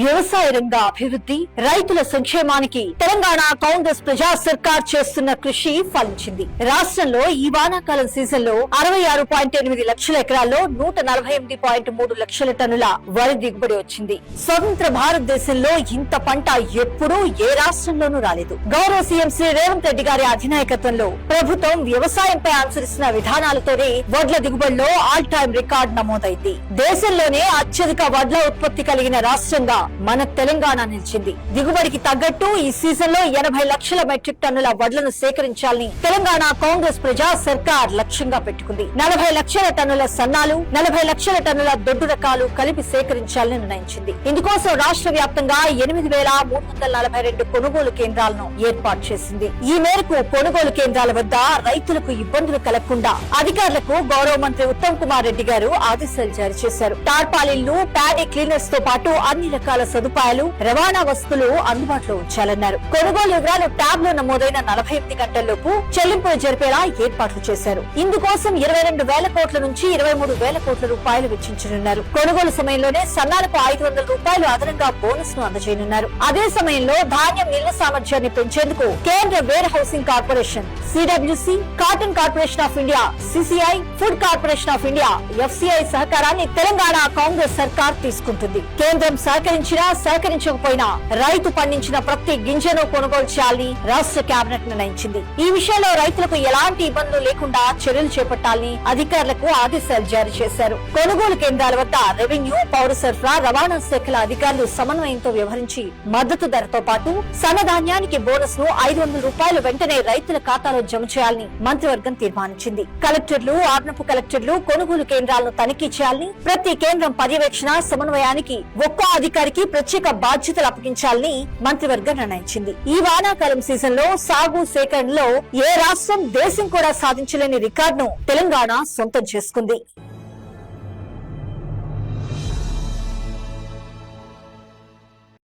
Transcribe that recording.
వ్యవసాయ రంగ అభివృద్ధి రైతుల సంక్షేమానికి తెలంగాణ కాంగ్రెస్ ప్రజా సర్కార్ చేస్తున్న కృషి ఫలించింది. రాష్ట్రంలో ఈ వానాకాలం సీజన్లో అరవై ఆరు పాయింట్ ఎనిమిది లక్షల ఎకరాల్లో నూట నలభై ఎనిమిది పాయింట్ మూడు లక్షల టన్నుల వరి దిగుబడి వచ్చింది. స్వతంత్ర భారతదేశంలో ఇంత పంట ఎప్పుడూ ఏ రాష్ట్రంలోనూ రాలేదు. గౌరవ సీఎం శ్రీ రేవంత్ రెడ్డి గారి అధినాయకత్వంలో ప్రభుత్వం వ్యవసాయంపై అనుసరిస్తున్న విధానాలతోనే వడ్ల దిగుబడిలో ఆల్ టైమ్ రికార్డ్ నమోదైంది. దేశంలోనే అత్యధిక వడ్ల ఉత్పత్తి కలిగిన రాష్ట్రంగా మన తెలంగాణ నిలిచింది. దిగుబడికి తగ్గట్టు ఈ సీజన్లో ఎనభై లక్షల మెట్రిక్ టన్నుల వడ్లను సేకరించాలని తెలంగాణ కాంగ్రెస్ ప్రజా సర్కార్ లక్ష్యంగా పెట్టుకుంది. నలభై లక్షల టన్నుల సన్నాలు నలభై లక్షల టన్నుల దొడ్డు రకాలు కలిపి సేకరించాలని నిర్ణయించింది. ఇందుకోసం రాష్ట్ర వ్యాప్తంగా ఎనిమిది వేల మూడు వందల నలభై రెండు కొనుగోలు కేంద్రాలను ఏర్పాటు చేసింది. ఈ మేరకు కొనుగోలు కేంద్రాల వద్ద రైతులకు ఇబ్బందులు కలగకుండా అధికారులకు గౌరవ మంత్రి ఉత్తమ్ కుమార్ రెడ్డి గారు ఆదేశాలు జారీ చేశారు. టార్పాలిన్లు ప్యాడీ క్లీనర్స్తో పాటు అన్ని రకాల సదుపాయాలు రవాణా వస్తువులు అందుబాటులో ఉంచాలన్నారు. కొనుగోలు వివరాలు ట్యాబ్లో నమోదైన నలభై ఎనిమిది గంటల్లోపు చెల్లింపులు జరిపేలా ఏర్పాట్లు చేశారు. ఇందుకోసం ఇరవై రెండు వేల కోట్ల నుంచి ఇరవై మూడు వేల కోట్ల రూపాయలు వెచ్చించనున్నారు. కొనుగోలు సమయంలోనే సన్నాలకు ఐదు వందల రూపాయలు అదనంగా బోనస్ను అందజేయనున్నారు. అదే సమయంలో ధాన్యం నిల్వ సామర్థ్యాన్ని పెంచేందుకు కేంద్ర warehousing corporation CWC cotton corporation of India CCI food corporation of India FCI సహకారాన్ని తెలంగాణ కాంగ్రెస్ సర్కార్ తీసుకుంటుంది. కేంద్రం సేకరించినా సేకరించకపోయినా రైతు పండించిన ప్రతి గింజను కొనుగోలు చేయాలని రాష్ట్ర కేబినెట్ నిర్ణయించింది. ఈ విషయంలో రైతులకు ఎలాంటి ఇబ్బందులు లేకుండా చర్యలు చేపట్టాలని అధికారులకు ఆదేశాలు జారీ చేశారు. కొనుగోలు కేంద్రాల వద్ద రెవెన్యూ పౌర సరఫరా రవాణా శాఖల అధికారులు సమన్వయంతో వ్యవహరించి మద్దతు ధరతో పాటు సన్నధాన్యానికి బోనస్ను ఐదు వందల రూపాయలు వెంటనే రైతుల ఖాతాలో జమ చేయాలని మంత్రివర్గం తీర్మానించింది. కలెక్టర్లు ఆర్నపు కలెక్టర్లు కొనుగోలు కేంద్రాలను తనిఖీ చేయాలని ప్రతి కేంద్రం పర్యవేక్షణ సమన్వయానికి ఒక్కో అధికారి వారికి ప్రత్యేక బాధ్యతలు అప్పగించాలని మంత్రివర్గం నిర్ణయించింది. ఈ వానాకాలం సీజన్లో సాగు సేకరణలో ఏ రాష్ట్రం దేశం కూడా సాధించలేని రికార్డును తెలంగాణ సొంతం చేసుకుంది.